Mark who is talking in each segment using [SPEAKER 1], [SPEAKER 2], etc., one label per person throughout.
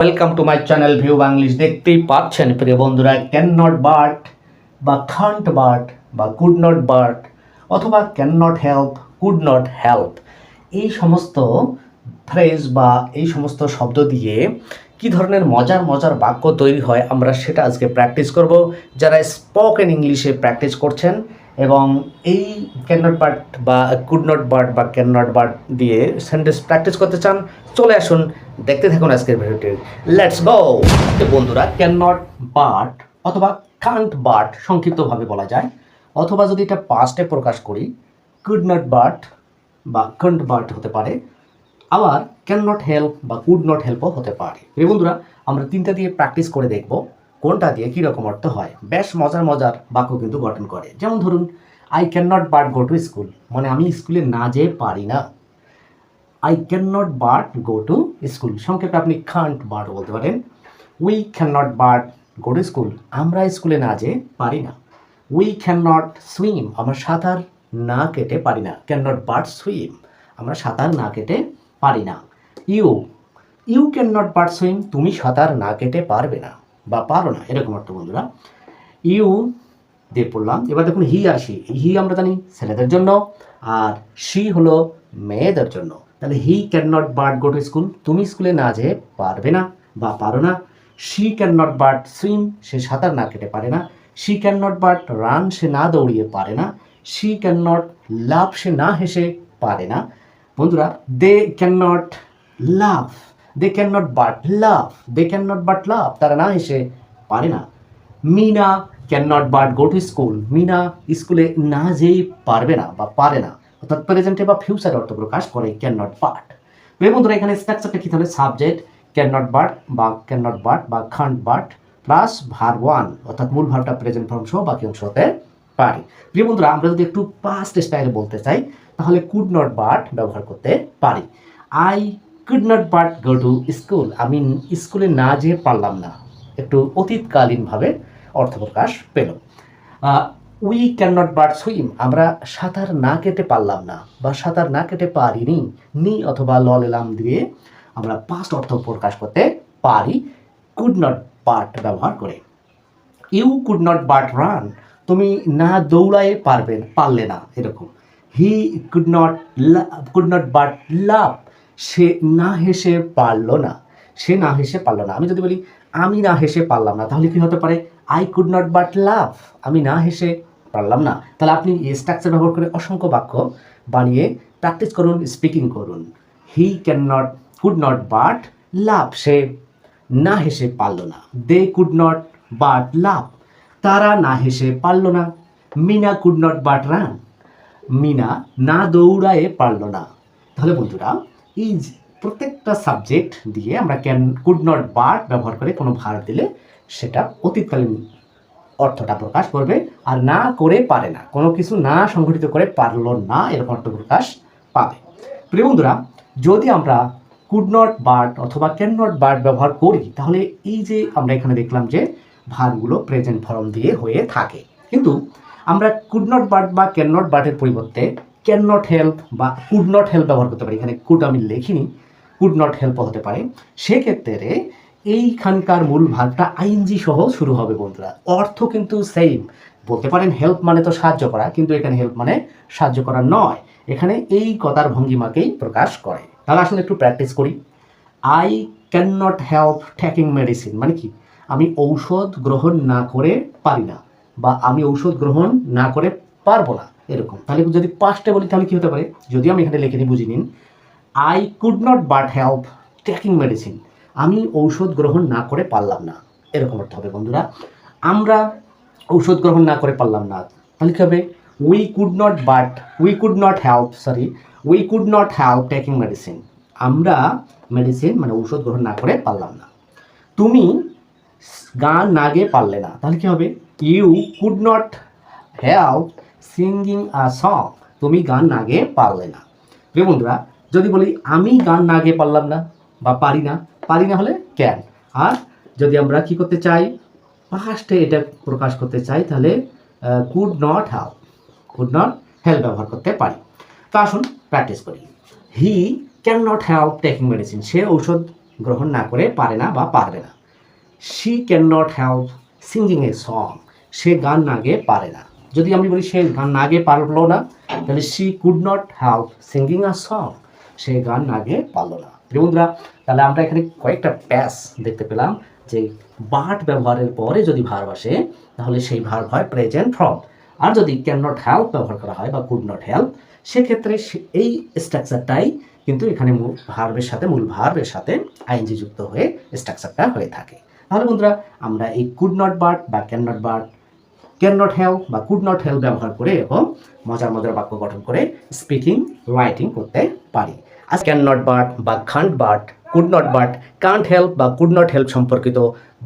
[SPEAKER 1] Welcome to my channel view Banglish দেখতেই পাচ্ছেন প্রিয় বন্ধুরা ক্যান নট বাট বা খান্ট বাট বা কুড নট বাট অথবা cannot help could not help এই সমস্ত ফ্রেজ বা এই সমস্ত শব্দ দিয়ে কি ধরনের মজার মজার বাক্য তৈরি হয় আমরা সেটা আজকে প্র্যাকটিস করব। যারা স্পোকেন ইংলিশে প্র্যাকটিস করছেন এবং এই ক্যান নট বাট বা কুড নট বাট বা ক্যান নট বাট দিয়ে সেন্টেন্স প্র্যাকটিস করতে চান, চলে আসুন, দেখতে থাকুন আজকের ভিডিওটি লেটস গো বন্ধুরা ক্যান নট বাট অথবা কান্ট বাট সংক্ষিপ্তভাবে বলা যায়, অথবা যদি এটা পাস্টে প্রকাশ করি কুড নট বাট বা কান্ট বাট হতে পারে, আবার ক্যান নট হেল্প বা কুড নট হেল্পও হতে পারে। বন্ধুরা, আমরা তিনটা দিয়ে প্র্যাকটিস করে দেখব। কোনটা দিয়ে কী রকম অর্থ হয়? বেশ মজার মজার বাক্য কিন্তু গঠন করে। যেমন ধরুন I cannot but go to school মানে আমি স্কুলে না যেয়ে পারি না। I cannot but go to school সংক্ষেপে আপনি খান্ট বাট বলতে পারেন। We cannot but go to school আমরা স্কুলে না যেয়ে পারি না। উই ক্যান নট সুইম আমরা সাঁতার না কেটে পারি না। ক্যান নট বাট সুইম আমরা সাঁতার না কেটে পারি না। You you cannot but swim তুমি সাঁতার না কেটে পারবে না। বা পারো না, এরকম অর্থ বন্ধুরা। ইউ, দিয়ে পড়লাম। এবার দেখুন, হি আর সি হি আমরা জানি ছেলেদের জন্য, আর সি হলো মেয়েদের জন্য। তাহলে he cannot but go to school তুমি স্কুলে না যেয়ে পারবে না বা পারো না। She can not but swim সে সাঁতার না কেটে পারে না। She can not but run সে না দৌড়িয়ে পারে না। শি ক্যান নট লাভ সে না হেসে পারে না। বন্ধুরা they cannot laugh they cannot but laugh they cannot but laugh তারা না এসে পারে না। Mina cannot but go to school Mina স্কুলে না যেই পারবে না বা পারে না, অর্থাৎ প্রেজেন্টে বা ফিউচারে অর্থ প্রকাশ করে ক্যান নট বাট বন্ধুরা, এখানে স্ট্রাকচারটা কী তাহলে? সাবজেক্ট ক্যান নট বাট বা ক্যান নট বাট বা can't but plus verb one অর্থাৎ মূল ভাবটা প্রেজেন্ট ফর্ম সহ বাকি অংশ হতে পারে। প্রিয় বন্ধুরা, আমরা যদি একটু পাস্ট স্টাইলে বলতে চাই, তাহলে কুড নট বাট ব্যবহার করতে পারি। I could not but go to school আমি স্কুলে না যেয়ে পারলাম না। একটু অতীতকালীনভাবে অর্থ প্রকাশ পেল। We can not but swim আমরা সাঁতার না কেটে পারলাম না বা সাঁতার না কেটে পারিনি। নি অথবা লল এলাম দিয়ে আমরা পাস্ট অর্থ প্রকাশ করতে পারি। কুড নট বাট ব্যবহার করে। You could not but run তুমি না দৌড়ায় পারবেন, পারলে না, এরকম। He could not could not but laugh সে না হেসে পারল না। সে না হেসে পারল না। আমি যদি বলি, আমি না হেসে পারলাম না, তাহলে কি হতে পারে? I could not but laugh আমি না হেসে পারলাম না। তাহলে আপনি এই স্ট্রাকচার ব্যবহার করে অসংখ্য বাক্য বানিয়ে প্র্যাকটিস করুন স্পিকিং করুন। He cannot could not but laugh সে না হেসে পারল না। They could not but laugh তারা না হেসে পারল না। Mina could not but run Mina না দৌড়ায়ে পারল না। তাহলে বন্ধুরা এই প্রত্যেকটা সাবজেক্ট দিয়ে আমরা ক্যান কুড নট বাট ব্যবহার করে কোনো ভার দিলে সেটা অতীতকালীন অর্থটা প্রকাশ করবে আর না করে পারে না। কোনো কিছু না সংগঠিত করে পারল না এরকম অর্থ প্রকাশ পাবে। প্রিয় বন্ধুরা, যদি আমরা কুড নট বাট অথবা ক্যান নট বাট ব্যবহার করি, তাহলে এই যে আমরা এখানে দেখলাম যে ভারগুলো প্রেজেন্ট ফর্ম দিয়ে হয়ে থাকে। কিন্তু আমরা কুড নট বাট বা ক্যান নট বাটের পরিবর্তে ক্যান নট হেল্প বা কুড নট হেল্প ব্যবহার করতে পারি। এখানে কুড আমি লিখিনি কুড নট হেল্প হতে পারে। সেক্ষেত্রে এইখানকার মূল ভাগটা আইনজি সহ শুরু হবে বন্ধুরা। অর্থ কিন্তু সেম বলতে পারেন হেল্প মানে তো সাহায্য করা, কিন্তু এখানে হেল্প মানে সাহায্য করা নয়। এখানে এই কথার ভঙ্গিমাকেই প্রকাশ করে। তাহলে আসলে একটু প্র্যাকটিস করি। I cannot help taking medicine মানে কি? আমি ঔষধ গ্রহণ না করে পারি না বা আমি ঔষধ গ্রহণ না করে পারব না। এরকম। তাহলে যদি পাঁচটা বলি, তাহলে কি হতে পারে? যদি আমি এখানে লিখে দিই, বুঝে নিন। I could not but help taking medicine আমি ঔষধ গ্রহণ না করে পারলাম না। এরকম অর্থ হবে, বন্ধুরা। আমরা ঔষধ গ্রহণ না করে পারলাম না। তাহলে কী হবে? We could not but we could not help sorry we could not help taking medicine আমরা মেডিসিন মানে ঔষধ গ্রহণ না করে পারলাম না। তুমি গান না গেয়ে পারলে না। তাহলে কী হবে? You could not help singing a song, তুমি গান না গেয়ে পারলে না। প্রিয় বন্ধুরা, যদি বলি আমি গান না গেয়ে পারলাম না বা পারি না পারি না হলে ক্যান আর যদি আমরা কি করতে চাই? ফার্স্টে এটা প্রকাশ করতে চাই, তাহলে could not help could not help ব্যবহার করতে পারি। তো আসুন প্র্যাকটিস করি। He cannot help taking medicine সে ঔষধ গ্রহণ না করে পারে না বা পারবে না। She cannot help singing a song সে গান না গেয়ে পারে না। যদি আমি বলি সে গান না গেয়ে পারল না, তাহলে she could not help singing a song সে গান না পারল না। বন্ধুরা, তাহলে আমরা এখানে কয়েকটা প্যাস দেখতে পেলাম যে বাট ব্যবহারের পরে যদি ভার আসে, তাহলে সেই ভার হয় প্রেজেন্ট ফ্রম আর যদি ক্যান নট হেল্প ব্যবহার করা হয় বা কুড নট হেল্প সেক্ষেত্রে সে- এই স্ট্রাকচারটাই কিন্তু এখানে মূল ভার্বের সাথে, মূল ভার্বের সাথে আইনজি যুক্ত হয়ে স্ট্রাকচারটা হয়ে থাকে। তাহলে বন্ধুরা, আমরা এই কুড নট বার্ড বা can not but can not help বা কুড নট হেল্প ব্যবহার করে এরকম মজার মজার বাক্য গঠন করে স্পিকিং রাইটিং করতে পারি। আজ ক্যান নট বার্ড বা can't but could not but can't help বা কুড নট হেল্প সম্পর্কিত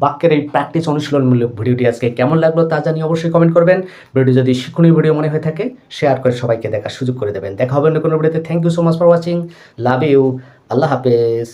[SPEAKER 1] বাক্যের এই প্র্যাকটিস অনুশীলনমূলক ভিডিওটি আজকে কেমন লাগল তা জানিয়ে অবশ্যই কমেন্ট করবেন। ভিডিও যদি শিক্ষণীয় ভিডিও মনে হয়ে থাকে শেয়ার করে সবাইকে দেখার সুযোগ করে দেবেন। দেখা হবে অন্য কোনো ভিডিওতে। Thank you so much for watching love you আল্লাহ হাফেজ।